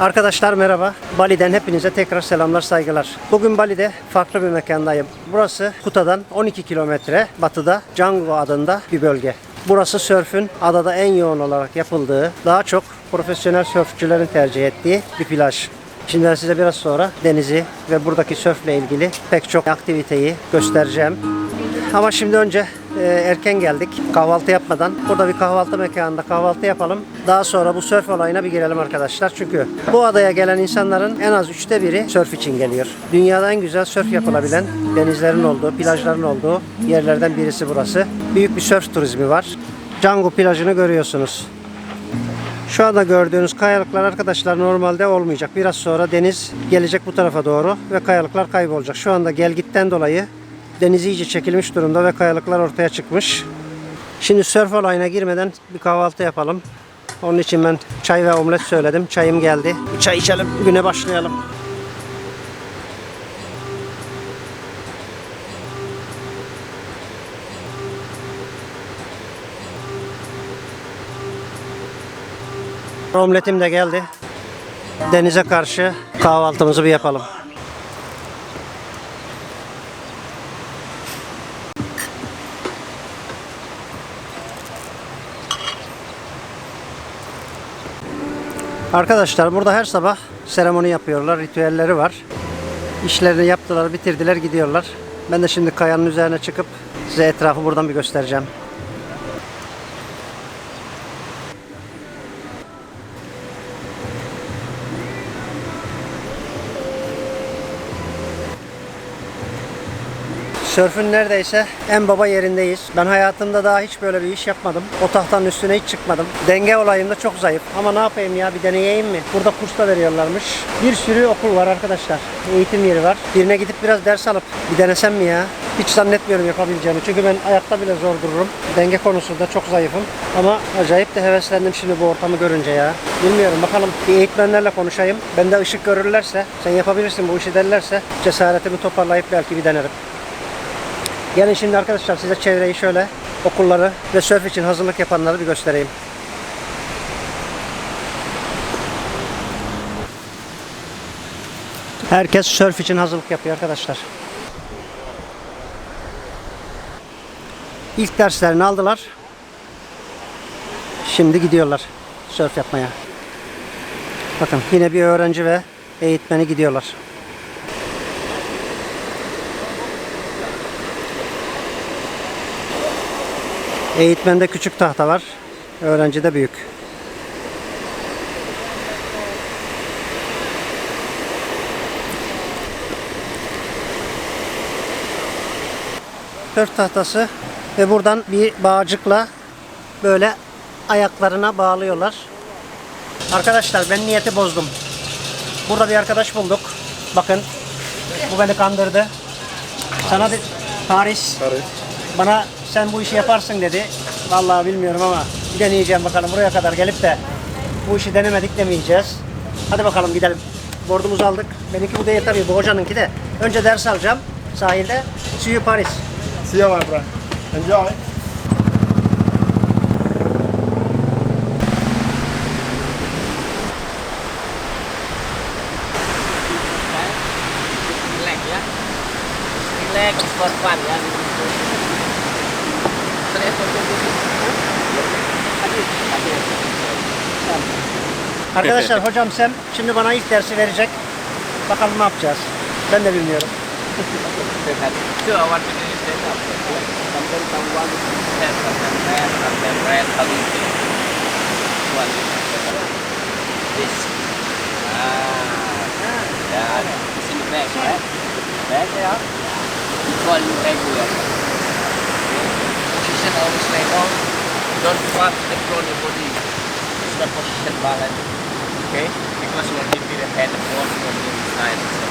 Arkadaşlar merhaba. Bali'den hepinize tekrar selamlar, saygılar. Bugün Bali'de farklı bir mekandayım. Burası Kuta'dan 12 kilometre batıda Canggu adında bir bölge. Burası sörfün adada en yoğun olarak yapıldığı, daha çok profesyonel sörfçülerin tercih ettiği bir plaj. Şimdi size biraz sonra denizi ve buradaki sörfle ilgili pek çok aktiviteyi göstereceğim. Ama şimdi önce e, erken geldik. Kahvaltı yapmadan. Burada bir kahvaltı mekanında kahvaltı yapalım. Daha sonra bu sörf olayına bir girelim arkadaşlar. Çünkü bu adaya gelen insanların en az üçte biri sörf için geliyor. Dünyada en güzel sörf yapılabilen denizlerin olduğu, plajların olduğu yerlerden birisi burası. Büyük bir sörf turizmi var. Canggu plajını görüyorsunuz. Şu anda gördüğünüz kayalıklar arkadaşlar normalde olmayacak. Biraz sonra deniz gelecek bu tarafa doğru ve kayalıklar kaybolacak. Şu anda gelgitten dolayı deniz iyice çekilmiş durumda ve kayalıklar ortaya çıkmış. Şimdi sörf olayına girmeden bir kahvaltı yapalım. Onun için ben çay ve omlet söyledim. Çayım geldi. Çay içelim, güne başlayalım. Omletim de geldi. Denize karşı kahvaltımızı bir yapalım. Arkadaşlar burada her sabah seremoni yapıyorlar, ritüelleri var. İşlerini yaptılar, bitirdiler, gidiyorlar. Ben de şimdi kayanın üzerine çıkıp size etrafı buradan bir göstereceğim. Sörfün neredeyse en baba yerindeyiz. Ben hayatımda daha hiç böyle bir iş yapmadım. O tahtanın üstüne hiç çıkmadım. Denge olayında çok zayıf. Ama ne yapayım ya bir deneyeyim mi? Burada kurs da veriyorlarmış. Bir sürü okul var arkadaşlar. Eğitim yeri var. Birine gidip biraz ders alıp bir denesem mi ya? Hiç zannetmiyorum yapabileceğimi. Çünkü ben ayakta bile zor dururum. Denge konusunda çok zayıfım. Ama acayip de heveslendim şimdi bu ortamı görünce ya. Bilmiyorum bakalım bir eğitmenlerle konuşayım. Bende ışık görürlerse, sen yapabilirsin bu işi derlerse cesaretimi toparlayıp belki bir denerim. Gelin şimdi arkadaşlar size çevreyi şöyle okulları ve sörf için hazırlık yapanları bir göstereyim. Herkes sörf için hazırlık yapıyor arkadaşlar. İlk derslerini aldılar. Şimdi gidiyorlar sörf yapmaya. Bakın yine bir öğrenci ve eğitmeni gidiyorlar. Eğitmende küçük tahta var. Öğrencide büyük. Dört tahtası ve buradan bir bağcıkla böyle ayaklarına bağlıyorlar. Arkadaşlar ben niyeti bozdum. Burada bir arkadaş bulduk. Bakın bu beni kandırdı. Sana de, Paris. Bana sen bu işi yaparsın dedi. Vallahi bilmiyorum ama bir deneyeceğim bakalım buraya kadar gelip de bu işi denemedik demeyeceğiz. Hadi bakalım gidelim. Bordumuzu aldık. Benimki bu değil tabii bu hocanınki de. Önce ders alacağım sahilde. See you Paris. See you, my friend. Enjoy. relax ya relax for fun ya Relax for fun. Hadi, hadi. Arkadaşlar hocam sen şimdi bana ilk dersi verecek. Bakalım ne yapacağız. Ben de bilmiyorum. Ah, back, right? Back, yeah. You regular. Position always lay down. Don't thrust the of your body. It's not position balance. Okay? Because you do the head, the body will be inside. So.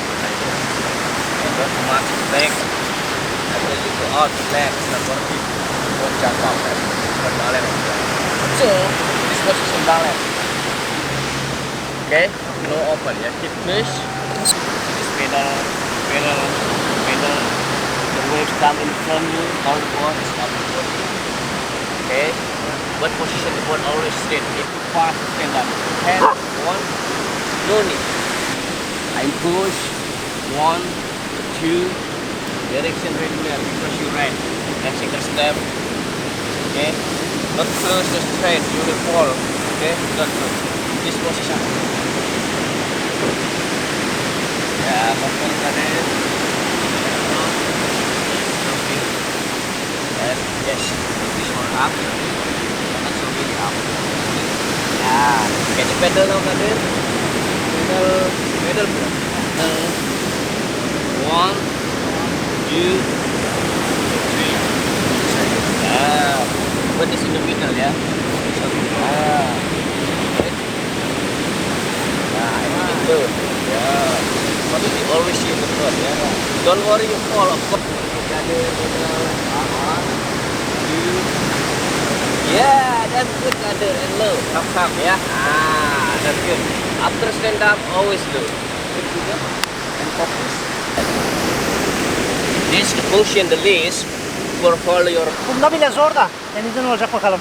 And don't march back. And when you go out. The body won't jump up. And but balance. So, this position balance. Okay? No open. Yeah? Keep push. This pedal, pedal. The waves come in from you. All the board is up in front. Okay? What position the board always straight. If you fast, stand up. Hand, one, No need. I push one, two, direction right regular because you right. And second step. Okay. Not close the straight, you will fall. Okay. Not close. This position. Yeah, buckle Yes. Up. Up. Ya, kayaknya pedal no pedal. Pedal, pedal bro. One, two, three. Ya, buat di sini middle ya. Ah. Nah, ini itu. Ya. But you always use the ya. Don't worry, you fall of course. Jadi, Yeah, that's good, Kader, and low. Up, up, yeah. Ah, that's good. After stand up, always low. And focus. This and the least for follow your Bunda bile zor da. Denizde ne olacak bakalım.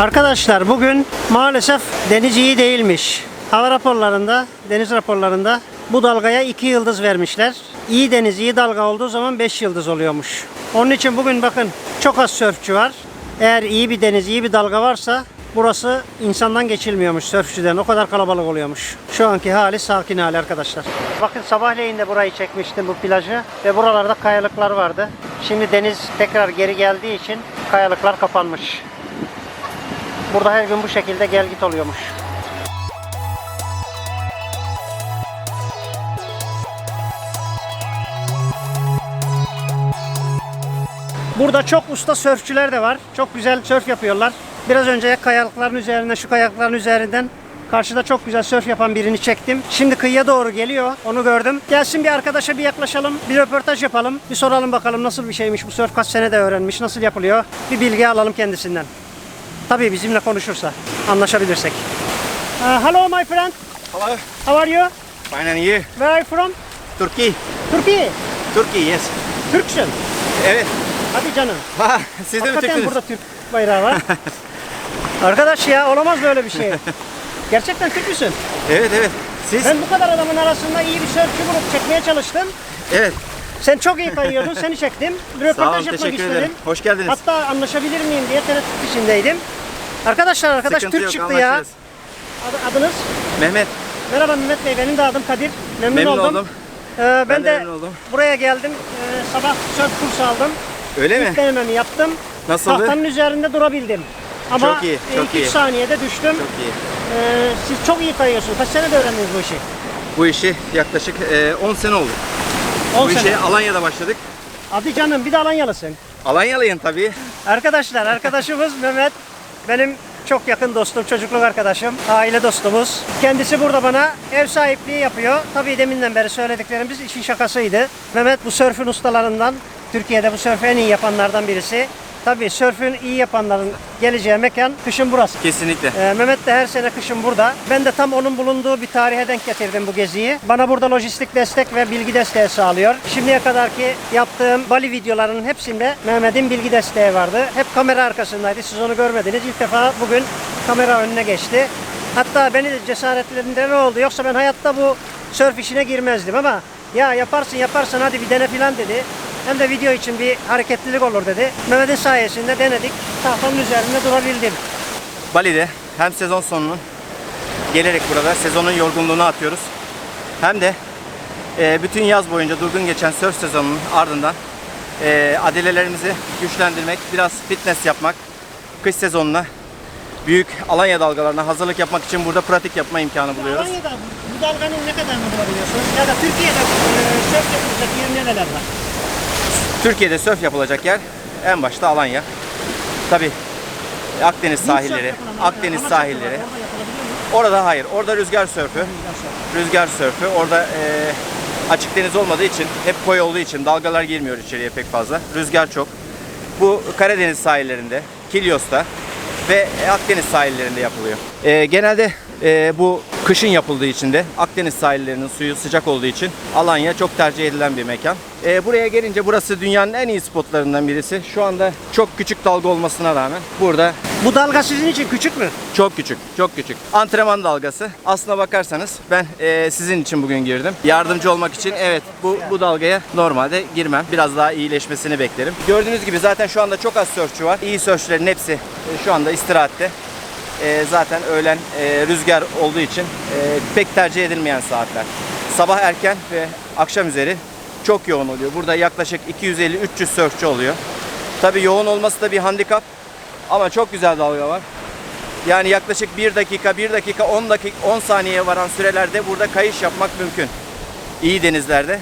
Arkadaşlar bugün maalesef deniz iyi değilmiş. Hava raporlarında, deniz raporlarında bu dalgaya 2 yıldız vermişler. İyi deniz, iyi dalga olduğu zaman 5 yıldız oluyormuş. Onun için bugün bakın çok az sörfçü var. Eğer iyi bir deniz, iyi bir dalga varsa burası insandan geçilmiyormuş sörfçüden. O kadar kalabalık oluyormuş. Şu anki hali sakin hali arkadaşlar. Bakın sabahleyin de burayı çekmiştim bu plajı ve buralarda kayalıklar vardı. Şimdi deniz tekrar geri geldiği için kayalıklar kapanmış. Burada her gün bu şekilde gel git oluyormuş. Burada çok usta sörfçüler de var. Çok güzel sörf yapıyorlar. Biraz önce kayalıkların üzerine, şu kayalıkların üzerinden karşıda çok güzel sörf yapan birini çektim. Şimdi kıyıya doğru geliyor. Onu gördüm. Gelsin bir arkadaşa bir yaklaşalım. Bir röportaj yapalım. Bir soralım bakalım nasıl bir şeymiş bu sörf. Kaç senede öğrenmiş, nasıl yapılıyor. Bir bilgi alalım kendisinden. Tabii bizimle konuşursa, anlaşabilirsek. Uh, hello my friend, Hello. how are you? Fine and you? Where are you from? Turkey. Türkiye. Turkey yes. Türksün. Evet. Hadi canım. Ha, siz de mi Hakikaten Türksünüz? burada Türk bayrağı var. Arkadaş ya olamaz böyle bir şey. Gerçekten Türk müsün? Evet evet. Siz? Ben bu kadar adamın arasında iyi bir sörfçü bulup çekmeye çalıştım. Evet. Sen çok iyi kayıyordun. Seni çektim. Bir Sağ olun röportaj yapmak teşekkür istedim. ederim. Hoş geldiniz. Hatta anlaşabilir miyim diye tereddüt içindeydim. Arkadaşlar arkadaş Sıkıntı Türk yok, çıktı ya. anlaşırız. Adı- adınız? Mehmet Merhaba Mehmet Bey. Benim de adım Kadir. Memnun, memnun oldum. Ee, ben, Ben de de, memnun oldum. buraya geldim. Ee, sabah sörf kursu aldım. Öyle İlk mi? denememi yaptım. Nasıldı? Tahtanın üzerinde durabildim. Ama Çok iyi, e, çok iki üç iyi. saniyede düştüm. Çok iyi. Ee, siz çok iyi kayıyorsunuz. Kaç senede öğrendiniz bu işi? Bu işi yaklaşık e, 10 sene oldu. 10 Bu sene. işe Alanya'da başladık. Hadi canım bir de Alanyalısın. Alanyalıyım tabii. Arkadaşlar arkadaşımız Mehmet benim çok yakın dostum, çocukluk arkadaşım, aile dostumuz. Kendisi burada bana ev sahipliği yapıyor. Tabii deminden beri söylediklerimiz işin şakasıydı. Mehmet bu sörfün ustalarından, Türkiye'de bu sörfü en iyi yapanlardan birisi. Tabii sörfün iyi yapanların geleceği mekan kışın burası. Kesinlikle. Ee, Mehmet de her sene kışın burada. Ben de tam onun bulunduğu bir tarihe denk getirdim bu geziyi. Bana burada lojistik destek ve bilgi desteği sağlıyor. Şimdiye kadarki yaptığım Bali videolarının hepsinde Mehmet'in bilgi desteği vardı. Hep kamera arkasındaydı. Siz onu görmediniz. İlk defa bugün kamera önüne geçti. Hatta beni de cesaretlendiren oldu. Yoksa ben hayatta bu sörf işine girmezdim ama ya yaparsın yaparsın hadi bir dene filan dedi. Hem de video için bir hareketlilik olur dedi. Mehmet'in sayesinde denedik. Tahtanın üzerinde durabildim. Bali'de hem sezon sonunun gelerek burada sezonun yorgunluğunu atıyoruz. Hem de e, bütün yaz boyunca durgun geçen surf sezonunun ardından e, adelelerimizi güçlendirmek, biraz fitness yapmak, kış sezonuna büyük Alanya dalgalarına hazırlık yapmak için burada pratik yapma imkanı buluyoruz. Alanya'da bu dalganın ne kadarını bulabiliyorsunuz? Ya da Türkiye'de e, sörf yapılacak yer nereler var? Türkiye'de surf yapılacak yer en başta Alanya. Tabi Akdeniz sahilleri, Akdeniz sahilleri. Orada hayır, orada rüzgar sörfü. Rüzgar sörfü. Orada e, açık deniz olmadığı için, hep koy olduğu için dalgalar girmiyor içeriye pek fazla. Rüzgar çok. Bu Karadeniz sahillerinde, Kilyos'ta ve Akdeniz sahillerinde yapılıyor. E, genelde e, bu kışın yapıldığı için de Akdeniz sahillerinin suyu sıcak olduğu için Alanya çok tercih edilen bir mekan. E, buraya gelince burası dünyanın en iyi spotlarından birisi. Şu anda çok küçük dalga olmasına rağmen burada Bu dalga sizin için küçük mü? çok küçük, çok küçük. Antrenman dalgası. Aslına bakarsanız ben eee, sizin için bugün girdim. Yardımcı olmak için evet bu bu dalgaya normalde girmem. Biraz daha iyileşmesini beklerim. Gördüğünüz gibi zaten şu anda çok az sörfçü var. İyi sörfçülerin hepsi e, şu anda istirahatte. E, zaten öğlen e, rüzgar olduğu için e, pek tercih edilmeyen saatler. Sabah erken ve akşam üzeri çok yoğun oluyor. Burada yaklaşık 250-300 sörfçü oluyor. Tabii yoğun olması da bir handikap. Ama çok güzel dalga var. Yani yaklaşık 1 dakika, 1 dakika 10 dakika 10 saniyeye varan sürelerde burada kayış yapmak mümkün. İyi denizlerde.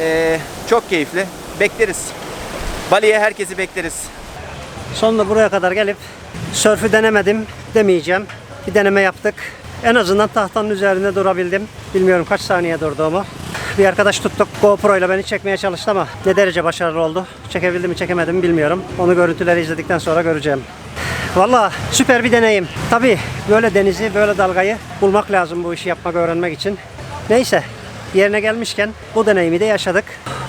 Ee, çok keyifli. Bekleriz. Bali'ye herkesi bekleriz. Sonunda buraya kadar gelip sörfü denemedim demeyeceğim. Bir deneme yaptık. En azından tahtanın üzerinde durabildim. Bilmiyorum kaç saniye durduğumu. Bir arkadaş tuttuk GoPro ile beni çekmeye çalıştı ama ne derece başarılı oldu. Çekebildim mi çekemedim mi bilmiyorum. Onu görüntüleri izledikten sonra göreceğim. Valla süper bir deneyim. Tabi böyle denizi, böyle dalgayı bulmak lazım bu işi yapmak, öğrenmek için. Neyse yerine gelmişken bu deneyimi de yaşadık.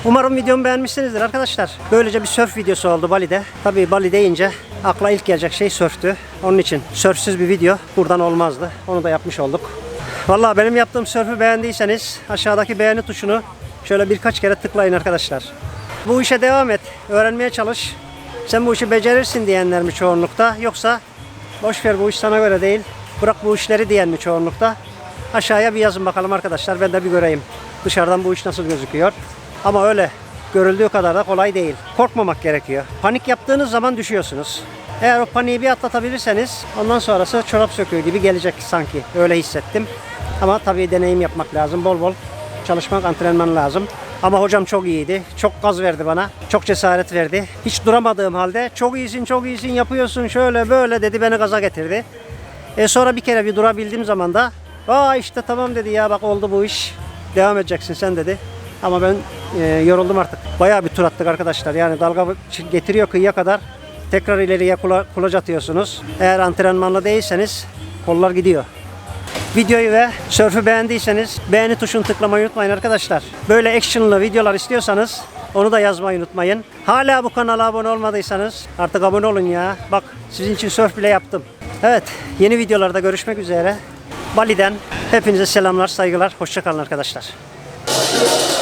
Umarım videomu beğenmişsinizdir arkadaşlar. Böylece bir sörf videosu oldu Bali'de. Tabii Bali deyince akla ilk gelecek şey sörftü. Onun için sörfsüz bir video buradan olmazdı. Onu da yapmış olduk. Vallahi benim yaptığım sörfü beğendiyseniz aşağıdaki beğeni tuşunu şöyle birkaç kere tıklayın arkadaşlar. Bu işe devam et. Öğrenmeye çalış. Sen bu işi becerirsin diyenler mi çoğunlukta yoksa boş ver bu iş sana göre değil. Bırak bu işleri diyen mi çoğunlukta? Aşağıya bir yazın bakalım arkadaşlar ben de bir göreyim. Dışarıdan bu iş nasıl gözüküyor. Ama öyle görüldüğü kadar da kolay değil. Korkmamak gerekiyor. Panik yaptığınız zaman düşüyorsunuz. Eğer o paniği bir atlatabilirseniz ondan sonrası çorap söküğü gibi gelecek sanki. Öyle hissettim. Ama tabii deneyim yapmak lazım. Bol bol çalışmak, antrenman lazım. Ama hocam çok iyiydi. Çok gaz verdi bana. Çok cesaret verdi. Hiç duramadığım halde çok iyisin, çok iyisin, yapıyorsun şöyle böyle dedi beni gaza getirdi. E sonra bir kere bir durabildiğim zaman da aa işte tamam dedi ya bak oldu bu iş. Devam edeceksin sen dedi. Ama ben e, yoruldum artık. Bayağı bir tur attık arkadaşlar. Yani dalga getiriyor kıyıya kadar. Tekrar ileriye kula, kulaç atıyorsunuz. Eğer antrenmanlı değilseniz kollar gidiyor. Videoyu ve sörfü beğendiyseniz beğeni tuşunu tıklamayı unutmayın arkadaşlar. Böyle actionlı videolar istiyorsanız onu da yazmayı unutmayın. Hala bu kanala abone olmadıysanız artık abone olun ya. Bak sizin için sörf bile yaptım. Evet yeni videolarda görüşmek üzere. Bali'den hepinize selamlar, saygılar. Hoşçakalın arkadaşlar.